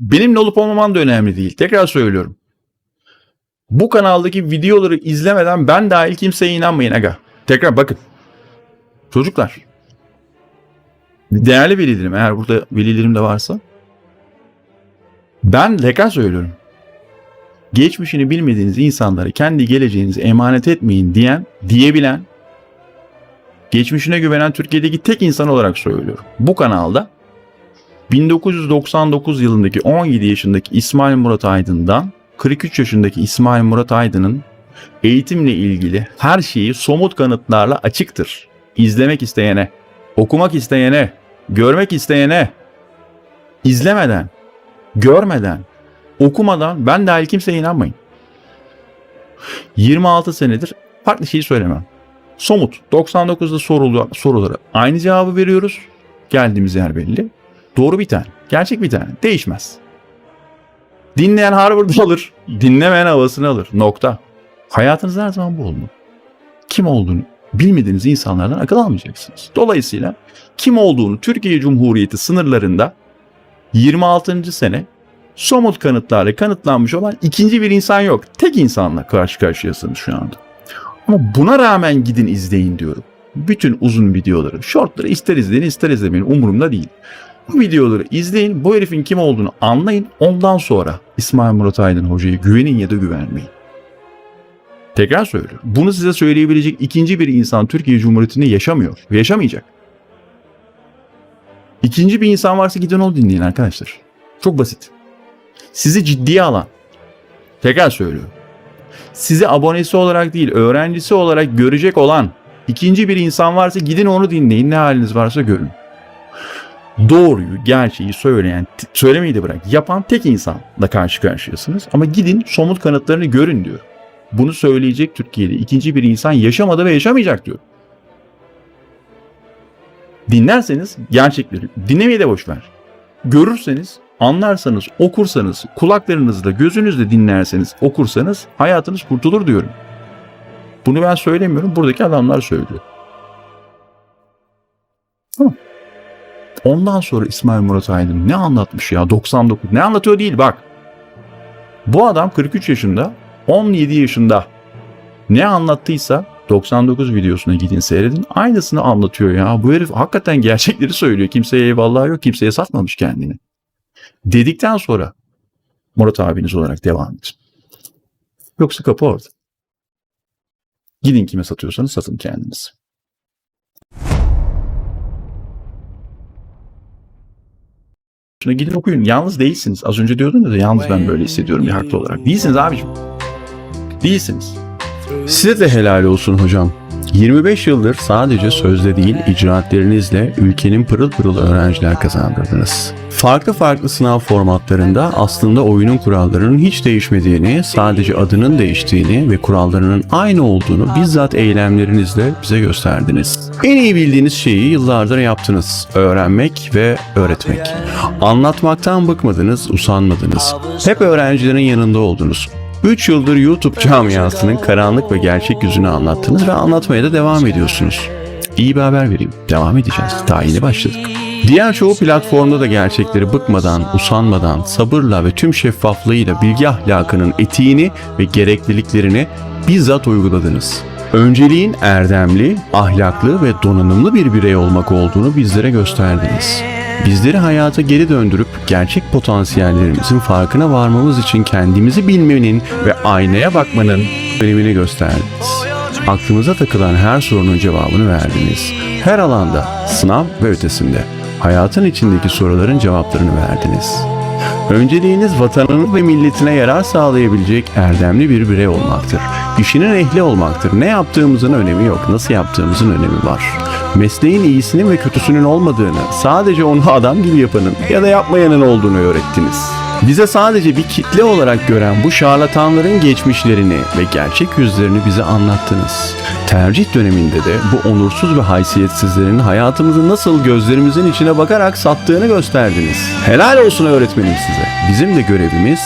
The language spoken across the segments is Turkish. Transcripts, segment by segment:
Benimle olup olmaman da önemli değil. Tekrar söylüyorum. Bu kanaldaki videoları izlemeden ben dahil kimseye inanmayın aga. Tekrar bakın. Çocuklar. Değerli velilerim eğer burada velilerim de varsa. Ben tekrar söylüyorum. Geçmişini bilmediğiniz insanlara kendi geleceğinizi emanet etmeyin diyen, diyebilen, geçmişine güvenen Türkiye'deki tek insan olarak söylüyorum. Bu kanalda 1999 yılındaki 17 yaşındaki İsmail Murat Aydın'dan 43 yaşındaki İsmail Murat Aydın'ın eğitimle ilgili her şeyi somut kanıtlarla açıktır. İzlemek isteyene, okumak isteyene, görmek isteyene, izlemeden, görmeden, okumadan ben dahil kimseye inanmayın. 26 senedir farklı şeyi söylemem. Somut. 99'da sorulu, sorulara aynı cevabı veriyoruz. Geldiğimiz yer belli. Doğru bir tane. Gerçek bir tane. Değişmez. Dinleyen Harvard'ı alır. Dinlemeyen havasını alır. Nokta. Hayatınız her zaman bu olmalı. Kim olduğunu bilmediğiniz insanlardan akıl almayacaksınız. Dolayısıyla kim olduğunu Türkiye Cumhuriyeti sınırlarında 26. sene somut kanıtlarla kanıtlanmış olan ikinci bir insan yok. Tek insanla karşı karşıyasınız şu anda. Ama buna rağmen gidin izleyin diyorum. Bütün uzun videoları, shortları ister izleyin ister izlemeyin umurumda değil. Bu videoları izleyin, bu herifin kim olduğunu anlayın. Ondan sonra İsmail Murat Aydın hocaya güvenin ya da güvenmeyin. Tekrar söylüyorum. Bunu size söyleyebilecek ikinci bir insan Türkiye Cumhuriyeti'nde yaşamıyor ve yaşamayacak. İkinci bir insan varsa gidin onu dinleyin arkadaşlar. Çok basit. Sizi ciddiye alan, tekrar söylüyorum. Sizi abonesi olarak değil, öğrencisi olarak görecek olan ikinci bir insan varsa gidin onu dinleyin. Ne haliniz varsa görün doğruyu, gerçeği söyleyen, söylemeyi de bırak, yapan tek insanla karşı karşıyasınız. Ama gidin somut kanıtlarını görün diyor. Bunu söyleyecek Türkiye'de ikinci bir insan yaşamadı ve yaşamayacak diyor. Dinlerseniz gerçekleri, dinlemeyi de boş. Görürseniz, anlarsanız, okursanız, kulaklarınızla, gözünüzle dinlerseniz, okursanız hayatınız kurtulur diyorum. Bunu ben söylemiyorum, buradaki adamlar söylüyor. Ondan sonra İsmail Murat Aydın ne anlatmış ya 99 ne anlatıyor değil bak. Bu adam 43 yaşında 17 yaşında ne anlattıysa 99 videosuna gidin seyredin aynısını anlatıyor ya. Bu herif hakikaten gerçekleri söylüyor. Kimseye eyvallah yok kimseye satmamış kendini. Dedikten sonra Murat abiniz olarak devam edin. Yoksa kapı orada. Gidin kime satıyorsanız satın kendiniz. Şuna gidin okuyun. Yalnız değilsiniz. Az önce diyordun ya yalnız ben böyle hissediyorum bir haklı olarak. Değilsiniz abicim. Değilsiniz. Size de helal olsun hocam. 25 yıldır sadece sözde değil icraatlerinizle ülkenin pırıl pırıl öğrenciler kazandırdınız. Farklı farklı sınav formatlarında aslında oyunun kurallarının hiç değişmediğini, sadece adının değiştiğini ve kurallarının aynı olduğunu bizzat eylemlerinizle bize gösterdiniz. En iyi bildiğiniz şeyi yıllardır yaptınız. Öğrenmek ve öğretmek. Anlatmaktan bıkmadınız, usanmadınız. Hep öğrencilerin yanında oldunuz. 3 yıldır YouTube camiasının karanlık ve gerçek yüzünü anlattınız ve anlatmaya da devam ediyorsunuz. İyi bir haber vereyim. Devam edeceğiz. Daha yeni başladık. Diğer çoğu platformda da gerçekleri bıkmadan, usanmadan, sabırla ve tüm şeffaflığıyla bilgi ahlakının etiğini ve gerekliliklerini bizzat uyguladınız. Önceliğin erdemli, ahlaklı ve donanımlı bir birey olmak olduğunu bizlere gösterdiniz. Bizleri hayata geri döndürüp gerçek potansiyellerimizin farkına varmamız için kendimizi bilmenin ve aynaya bakmanın önemini gösterdiniz. Aklımıza takılan her sorunun cevabını verdiniz. Her alanda, sınav ve ötesinde hayatın içindeki soruların cevaplarını verdiniz. Önceliğiniz vatanının ve milletine yarar sağlayabilecek erdemli bir birey olmaktır. İşinin ehli olmaktır. Ne yaptığımızın önemi yok, nasıl yaptığımızın önemi var. Mesleğin iyisinin ve kötüsünün olmadığını, sadece onu adam gibi yapanın ya da yapmayanın olduğunu öğrettiniz. Bize sadece bir kitle olarak gören bu şarlatanların geçmişlerini ve gerçek yüzlerini bize anlattınız. Tercih döneminde de bu onursuz ve haysiyetsizlerin hayatımızı nasıl gözlerimizin içine bakarak sattığını gösterdiniz. Helal olsun öğretmenim size. Bizim de görevimiz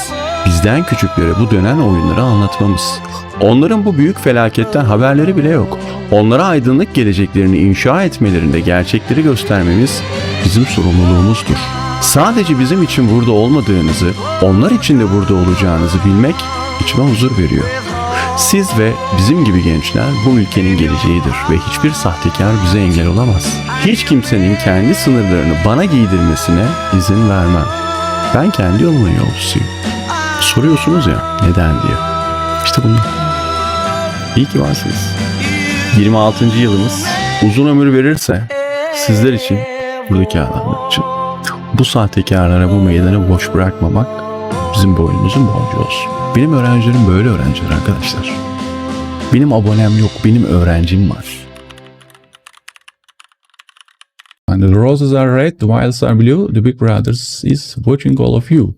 bizden küçüklere bu dönen oyunları anlatmamız. Onların bu büyük felaketten haberleri bile yok. Onlara aydınlık geleceklerini inşa etmelerinde gerçekleri göstermemiz bizim sorumluluğumuzdur. Sadece bizim için burada olmadığınızı, onlar için de burada olacağınızı bilmek içime huzur veriyor. Siz ve bizim gibi gençler bu ülkenin geleceğidir ve hiçbir sahtekar bize engel olamaz. Hiç kimsenin kendi sınırlarını bana giydirmesine izin vermem. Ben kendi yolumun yolcusuyum. Soruyorsunuz ya neden diye. İşte bunu. İyi ki varsınız. 26. yılımız uzun ömür verirse sizler için buradaki adamlar için bu sahtekarlara bu meydanı boş bırakmamak bizim boynumuzun borcu olsun. Benim öğrencilerim böyle öğrenciler arkadaşlar. Benim abonem yok, benim öğrencim var. And the roses are red, the violets are blue. The big brothers is watching all of you.